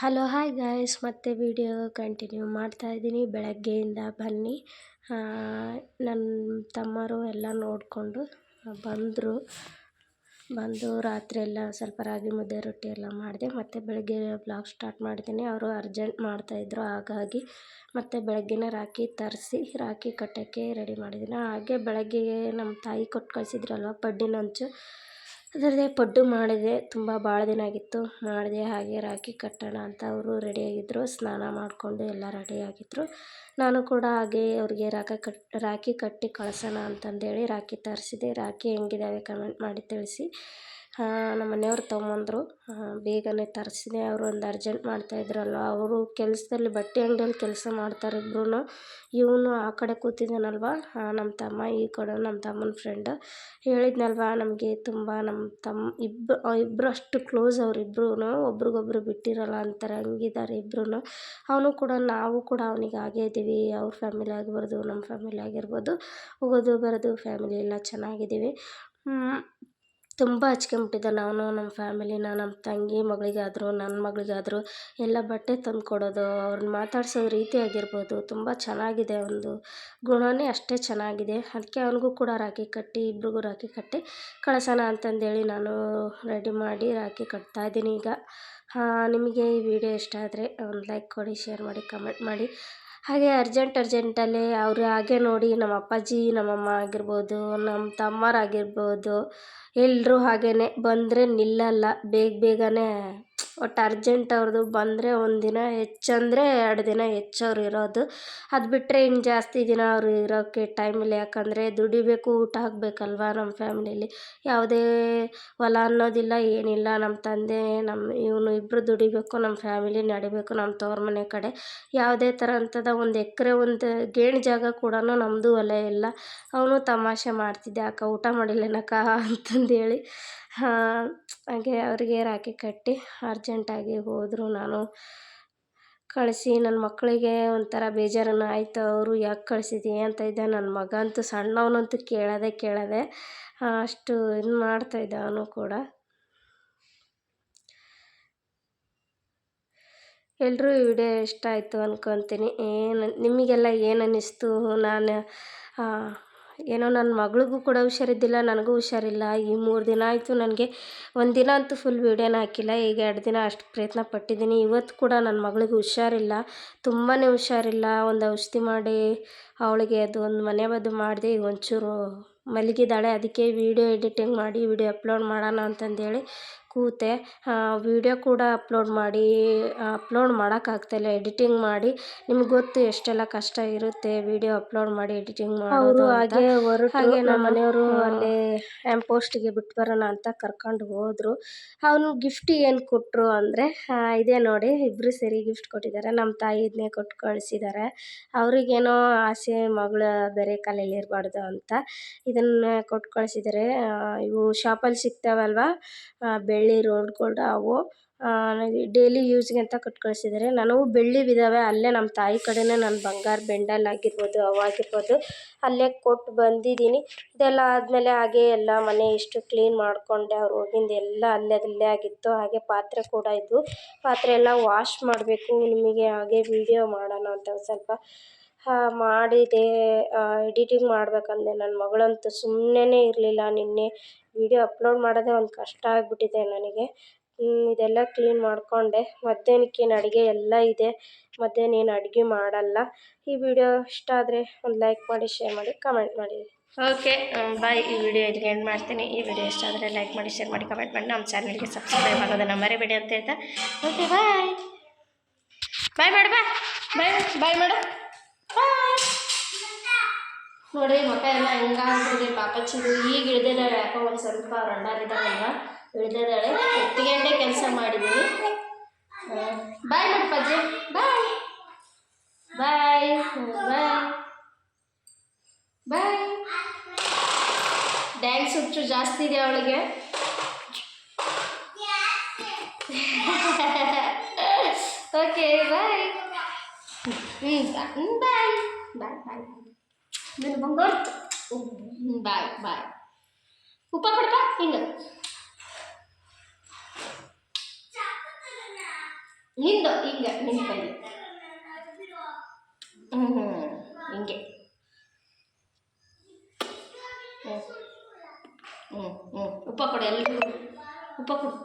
Hello hi guys ಮತ್ತೆ video continue ಮಾಡ್ತಾ ಇದ್ದೀನಿ. ಬೆಳಗ್ಗೆಯಿಂದ ಬನ್ನಿ. ನನ್ನ ತಮ್ಮರು ಎಲ್ಲ ನೋಡಿಕೊಂಡು ಬಂದರು. ಬಂದು ರಾತ್ರಿ ಎಲ್ಲ ಸ್ವಲ್ಪ ರಾಗಿ ಮುದ್ದೆ ರೊಟ್ಟಿ ಎಲ್ಲ ಮಾಡಿದೆ. ಮತ್ತು ಬೆಳಗ್ಗೆ ಬ್ಲಾಗ್ ಸ್ಟಾರ್ಟ್ ಮಾಡ್ತೀನಿ ಅವರು ಅರ್ಜೆಂಟ್ ಮಾಡ್ತಾಯಿದ್ರು ಹಾಗಾಗಿ ಮತ್ತು ಬೆಳಗ್ಗೆನೇ ರಾಖಿ ತರಿಸಿ ರಾಖಿ ಕಟ್ಟೋಕ್ಕೆ ರೆಡಿ ಮಾಡಿದ್ದೀನಿ. ಹಾಗೆ ಬೆಳಗ್ಗೆ ನಮ್ಮ ತಾಯಿ ಕೊಟ್ಟು ಕಳಿಸಿದ್ರಲ್ವ ಪಡ್ಡಿನಂಚು ಅದರದೇ ಪಡ್ಡು ಮಾಡಿದೆ, ತುಂಬ ಭಾಳ ದಿನ ಆಗಿತ್ತು. ಮಾಡಿದೆ ಹಾಗೆ ರಾಖಿ ಕಟ್ಟೋಣ ಅಂತ ಅವರು ರೆಡಿಯಾಗಿದ್ದರು ಸ್ನಾನ ಮಾಡಿಕೊಂಡು ಎಲ್ಲ ರೆಡಿಯಾಗಿದ್ದರು ನಾನು ಕೂಡ ಹಾಗೆ ಅವ್ರಿಗೆ ರಾಖಿ ಕಟ್, ರಾಖಿ ಕಟ್ಟಿ ಕಳ್ಸೋಣ ಅಂತಂದೇಳಿ ರಾಖಿ ತರಿಸಿದೆ. ರಾಖಿ ಹೆಂಗಿದ್ದಾವೆ ಕಮೆಂಟ್ ಮಾಡಿ ತಿಳಿಸಿ. ನಮ್ಮ ಮನೆಯವ್ರು ತೊಗೊಂಬಂದ್ರು. ಬೇಗನೆ ತರಿಸಿದೆ. ಅವರು ಒಂದು ಅರ್ಜೆಂಟ್ ಮಾಡ್ತಾಯಿದ್ರಲ್ವ ಅವರು ಕೆಲಸದಲ್ಲಿ ಬಟ್ಟೆ ಅಂಗಡಿಯಲ್ಲಿ ಕೆಲಸ ಮಾಡ್ತಾರೆ ಇಬ್ರೂ ಇವನು ಆ ಕಡೆ ಕೂತಿದ್ದಾನಲ್ವ? ನಮ್ಮ ತಮ್ಮ, ಈ ಕಡೆ ನಮ್ಮ ತಮ್ಮನ ಫ್ರೆಂಡ್ ಹೇಳಿದ್ನಲ್ವ, ನಮಗೆ ತುಂಬ ನಮ್ಮ ತಮ್ಮ ಇಬ್ಬ ಇಬ್ಬರು ಅಷ್ಟು ಕ್ಲೋಸ್ ಅವರಿಬ್ರು ಒಬ್ರಿಗೊಬ್ರು ಬಿಟ್ಟಿರಲ್ಲ ಅಂತಾರೆ, ಹಂಗಿದ್ದಾರೆ ಇಬ್ರು ಅವನು ಕೂಡ, ನಾವು ಕೂಡ ಅವನಿಗೆ ಹಾಗೇ ಇದ್ದೀವಿ. ಅವ್ರ ಫ್ಯಾಮಿಲಿ ಆಗಿರ್ಬೋದು, ನಮ್ಮ ಫ್ಯಾಮಿಲಿ ಆಗಿರ್ಬೋದು. ಹೋಗೋದು, ಬರೋದು ಫ್ಯಾಮಿಲಿ ಎಲ್ಲ ಚೆನ್ನಾಗಿದ್ದೀವಿ. ತುಂಬ ಹಚ್ಕೊಂಬಿಟ್ಟಿದ್ದೆ ನಾನು, ನಮ್ಮ ಫ್ಯಾಮಿಲಿನ, ನಮ್ಮ ತಂಗಿ ಮಗಳಿಗಾದರೂ, ನನ್ನ ಮಗಳಿಗಾದರೂ ಎಲ್ಲ ಬಟ್ಟೆ ತಂದು ಕೊಡೋದು ಅವ್ರನ್ನ ಮಾತಾಡ್ಸೋ ರೀತಿ ಆಗಿರ್ಬೋದು. ತುಂಬ ಚೆನ್ನಾಗಿದೆ ಒಂದು ಗುಣವೇ ಅಷ್ಟೇ ಚೆನ್ನಾಗಿದೆ. ಅದಕ್ಕೆ ಅವನಿಗೂ ಕೂಡ ರಾಖಿ ಕಟ್ಟಿ, ಇಬ್ರಿಗೂ ರಾಖಿ ಕಟ್ಟಿ ಕಳ್ಸೋಣ ಅಂತಂದೇಳಿ ನಾನು ರೆಡಿ ಮಾಡಿ ರಾಖಿ ಕಟ್ತಾಯಿದ್ದೀನಿ ಈಗ. ನಿಮಗೆ ಈ ವಿಡಿಯೋ ಇಷ್ಟ ಆದರೆ ಒಂದು ಲೈಕ್ ಕೊಡಿ, ಶೇರ್ ಮಾಡಿ, ಕಮೆಂಟ್ ಮಾಡಿ. ಹಾಗೆ ಅರ್ಜೆಂಟ್ ಅರ್ಜೆಂಟಲ್ಲಿ ಅವರು ಹಾಗೆ ನೋಡಿ ನಮ್ಮ ಅಪ್ಪಾಜಿ ನಮ್ಮಮ್ಮ ಆಗಿರ್ಬೋದು, ನಮ್ಮ ತಮ್ಮರಾಗಿರ್ಬೋದು ಎಲ್ಲರೂ ಹಾಗೆಯೇ ಬಂದರೆ ನಿಲ್ಲಲ್ಲ, ಬೇಗ ಬೇಗನೆ ಒಟ್ಟು ಅರ್ಜೆಂಟ್ ಅವ್ರದ್ದು ಬಂದರೆ ಒಂದು ದಿನ ಹೆಚ್ಚಂದರೆ ಎರಡು ದಿನ ಹೆಚ್ಚು ಅವ್ರು ಇರೋದು. ಅದು ಬಿಟ್ಟರೆ ಇನ್ನು ಜಾಸ್ತಿ ದಿನ ಅವರು ಇರೋಕ್ಕೆ ಟೈಮ್ ಇಲ್ಲ. ಯಾಕಂದರೆ ದುಡಿಬೇಕು, ಊಟ ಹಾಕಬೇಕಲ್ವ ನಮ್ಮ ಫ್ಯಾಮಿಲಿಯಲ್ಲಿ ಯಾವುದೇ ಹೊಲ ಅನ್ನೋದಿಲ್ಲ, ಏನಿಲ್ಲ. ನಮ್ಮ ತಂದೆ ನಮ್ಮ ಇವನು ಇಬ್ಬರು ದುಡಿಬೇಕು ನಮ್ಮ ಫ್ಯಾಮಿಲಿ ನಡಿಬೇಕು ನಮ್ಮ ತವ್ರ ಮನೆ ಕಡೆ. ಯಾವುದೇ ಥರ ಒಂದು ಎಕರೆ, ಒಂದು ಗೇಣು ಜಾಗ ಕೂಡ ನಮ್ಮದು ಹೊಲ ಇಲ್ಲ. ಅವನು ತಮಾಷೆ ಮಾಡ್ತಿದ್ದೆ, ಅಕ್ಕ, ಊಟ ಮಾಡಿಲ್ಲೇನಕ್ಕ? ಅಂತಂದೇಳಿ ಹಾಂ, ಹಾಗೆ ಅವರಿಗೆ ರಾಕಿ ಕಟ್ಟಿ ಅರ್ಜೆಂಟಾಗಿ ಹೋದರು ನಾನು. ಕಳಿಸಿ ನನ್ನ ಮಕ್ಕಳಿಗೆ ಒಂಥರ ಬೇಜಾರನ್ನು, ಆಯಿತು ಅವರು ಯಾಕೆ ಕಳಿಸಿದಿ? ಅಂತ ಇದ್ದೆ. ನನ್ನ ಮಗ ಅಂತೂ ಸಣ್ಣವನಂತೂ ಕೇಳೋದೇ ಕೇಳದೆ ಅಷ್ಟು ಇದು ಮಾಡ್ತಾಯಿದ್ದ ಅವನು ಕೂಡ. ಎಲ್ಲರೂ ಈ ವಿಡಿಯೋ ಇಷ್ಟ ಆಯಿತು ಅಂದ್ಕೊತೀನಿ ಏನು, ನಿಮಗೆಲ್ಲ ಏನು ಅನ್ನಿಸ್ತು? ನಾನು ಏನೋ ನನ್ನ ಮಗಳಿಗೂ ಕೂಡ ಹುಷಾರಿದ್ದಿಲ್ಲ, ನನಗೂ ಹುಷಾರಿಲ್ಲ. ಈ ಮೂರು ದಿನ ಆಯಿತು ನನಗೆ. ಒಂದು ದಿನ ಅಂತೂ ಫುಲ್ ವೀಡಿಯೋನ ಹಾಕಿಲ್ಲ, ಈಗ ಎರಡು ದಿನ ಅಷ್ಟು ಪ್ರಯತ್ನ ಪಟ್ಟಿದ್ದೀನಿ. ಇವತ್ತು ಕೂಡ ನನ್ನ ಮಗಳಿಗೆ ಹುಷಾರಿಲ್ಲ ತುಂಬಾ ಹುಷಾರಿಲ್ಲ. ಒಂದು ಔಷಧಿ ಮಾಡಿ ಅವಳಿಗೆ ಅದು ಒಂದು ಮನೆ ಬದ್ದು ಮಾಡಿದೆ, ಈಗ ಒಂಚೂರು ಮಲಗಿದ್ದಾಳೆ. ಅದಕ್ಕೆ ವಿಡಿಯೋ ಎಡಿಟಿಂಗ್ ಮಾಡಿ ವಿಡಿಯೋ ಅಪ್ಲೋಡ್ ಮಾಡೋಣ ಅಂತಂದೇಳಿ ಕೂತೆ ವೀಡಿಯೋ ಕೂಡ ಅಪ್ಲೋಡ್ ಮಾಡಿ ಅಪ್ಲೋಡ್ ಮಾಡೋಕ್ಕಾಗ್ತಾಯಿಲ್ಲ ಎಡಿಟಿಂಗ್ ಮಾಡಿ. ನಿಮ್ಗೆ ಗೊತ್ತು ಎಷ್ಟೆಲ್ಲ ಕಷ್ಟ ಇರುತ್ತೆ ವೀಡಿಯೋ ಅಪ್ಲೋಡ್ ಮಾಡಿ ಎಡಿಟಿಂಗ್ ಮಾಡೋದು ಹಾಗೆ ಹಾಗೆ ನಮ್ಮ ಮನೆಯವರು ಅಲ್ಲಿ ಆ್ಯಮ್ ಪೋಸ್ಟಿಗೆ ಬಿಟ್ಟು ಬರೋಣ ಅಂತ ಕರ್ಕೊಂಡು ಹೋದರು. ಅವನು ಗಿಫ್ಟ್ ಏನು ಕೊಟ್ಟರು ಅಂದರೆ ಇದೇ ನೋಡಿ ಇಬ್ಬರು ಸೇರಿ ಗಿಫ್ಟ್ ಕೊಟ್ಟಿದ್ದಾರೆ. ನಮ್ಮ ತಾಯಿ ಇದನ್ನೇ ಕೊಟ್ಟು ಕಳಿಸಿದ್ದಾರೆ ಅವ್ರಿಗೇನೋ ಆಸೆ ಮಗಳ ಬೇರೆ ಕಾಲಲ್ಲಿ ಇರಬಾರ್ದು ಅಂತ ಇದನ್ನ ಕೊಟ್ಟು ಕಳಿಸಿದ್ದಾರೆ ಇವು ಶಾಪಲ್ಲಿ ಸಿಗ್ತಾವಲ್ವಾ? ಬೆಳ್ಳಿ ಬೆಳ್ಳಿ ರೋಡ್ಗಳು ಅವು. ಡೈಲಿ ಯೂಸ್ಗೆ ಅಂತ ಕೊಟ್ಟು ಕಳಿಸಿದ್ದಾರೆ ನನಗೂ ಬೆಳ್ಳಿವಿದ್ದಾವೆ ಅಲ್ಲೇ ನಮ್ಮ ತಾಯಿ ಕಡೆನೇ ನಾನು ಬಂಗಾರ ಬೆಂಡಲ್ ಆಗಿರ್ಬೋದು, ಅವು ಆಗಿರ್ಬೋದು. ಅಲ್ಲೇ ಕೊಟ್ಟು ಬಂದಿದ್ದೀನಿ. ಇದೆಲ್ಲ ಆದಮೇಲೆ ಹಾಗೆ ಎಲ್ಲ ಮನೆ ಇಷ್ಟು ಕ್ಲೀನ್ ಮಾಡಿಕೊಂಡೆ. ಅವ್ರು ಹೋಗಿಂದ ಎಲ್ಲ ಅಲ್ಲೇ ಆಗಿತ್ತು. ಹಾಗೆ ಪಾತ್ರೆ ಕೂಡ ಇದ್ದವು ಪಾತ್ರೆ ಎಲ್ಲ ವಾಶ್ ಮಾಡಬೇಕು. ನಿಮಗೆ ಹಾಗೆ ವಿಡಿಯೋ ಮಾಡೋಣ ಅಂತ ಸ್ವಲ್ಪ ಮಾಡಿದೆ. ಎಡಿಟಿಂಗ್ ಮಾಡ್ಬೇಕಂದೆ. ನನ್ನ ಮಗಳಂತೂ ಸುಮ್ಮನೆ ಇರಲಿಲ್ಲ ನಿನ್ನೆ. ವೀಡಿಯೋ ಅಪ್ಲೋಡ್ ಮಾಡೋದೇ ಒಂದು ಕಷ್ಟ ಆಗಿಬಿಟ್ಟಿದೆ ನನಗೆ. ಇದೆಲ್ಲ ಕ್ಲೀನ್ ಮಾಡಿಕೊಂಡೆ. ಮಧ್ಯಾಹ್ನಕ್ಕೇನು ಅಡುಗೆ ಎಲ್ಲ ಇದೆ. ಮಧ್ಯಾಹ್ನ ಏನು ಅಡುಗೆ ಮಾಡಲ್ಲ. ಈ ವಿಡಿಯೋ ಇಷ್ಟ ಆದರೆ ಒಂದು ಲೈಕ್ ಮಾಡಿ ಶೇರ್ ಮಾಡಿ ಕಮೆಂಟ್ ಮಾಡಿ. ಓಕೆ ಬಾಯ್ ಈ ವಿಡಿಯೋ ಇಲ್ಲಿಗೆ ಎಂಡ್ ಮಾಡ್ತೀನಿ. ಈ ವಿಡಿಯೋ ಇಷ್ಟ ಆದರೆ ಲೈಕ್ ಮಾಡಿ ಶೇರ್ ಮಾಡಿ ಕಮೆಂಟ್ ಮಾಡಿ. ನಮ್ಮ ಚಾನಲ್ಗೆ ಸಬ್ಸ್ಕ್ರೈಬ್ ಆಗೋದನ್ನು ಮರಿಬೇಡಿ ಅಂತ ಹೇಳ್ತಾ. ಓಕೆ ಬಾಯ್ ಬಾಯ್ ಮಾಡು ಬಾಯ್ ಬಾಯ್ ಮಾಡು ನೋಡಿ ಮಕ್ಕ ಎಲ್ಲ ಹೆಂಗಾಗ್ಬಿಟ್ಟಿದೆ ಚಿರು ಈಗ ಇಳ್ದಿದ್ದಾಳೆ ಯಾಕೋ ಒಂದು ಸ್ವಲ್ಪ ರಂಡಾರಿದ್ದಾರಲ್ವ ಇಳ್ದಿದ್ದಾಳೆ ಹತ್ತು ಗಂಟೆ ಕೆಲಸ ಮಾಡಿದ್ದೀವಿ ಬಾಯ್ ಮಾಡಿ ಪಜ್ಜಿ ಬಾಯ್. ಬಾಯ್. ಬಾಯ್. ಬಾಯ್. ಡ್ಯಾನ್ಸ್ ಹುಚ್ಚು ಜಾಸ್ತಿ ಇದೆ ಅವಳಿಗೆ. ಓಕೆ ಬಾಯ್ ಹ್ಞೂ ಬಾಯ್. ಬಾಯ್ ಬಾಯ್. ನನ್ನ ಬಂಗಾರ ಬಾಯ್ ಬಾಯ್ ಉಪ್ಪ ಕೊಡ್ಪ ಹಿಂಗೆ ನಿಂದು ಹಿಂಗೆ ನಿನ್ನ ಕೈ ಹ್ಞೂ ಹಿಂಗೆ ಹ್ಞೂ ಹ್ಞೂ ಉಪ್ಪ ಕೊಡು ಎಲ್ಲರಿಗೂ ಉಪ್ಪ ಕೊಡು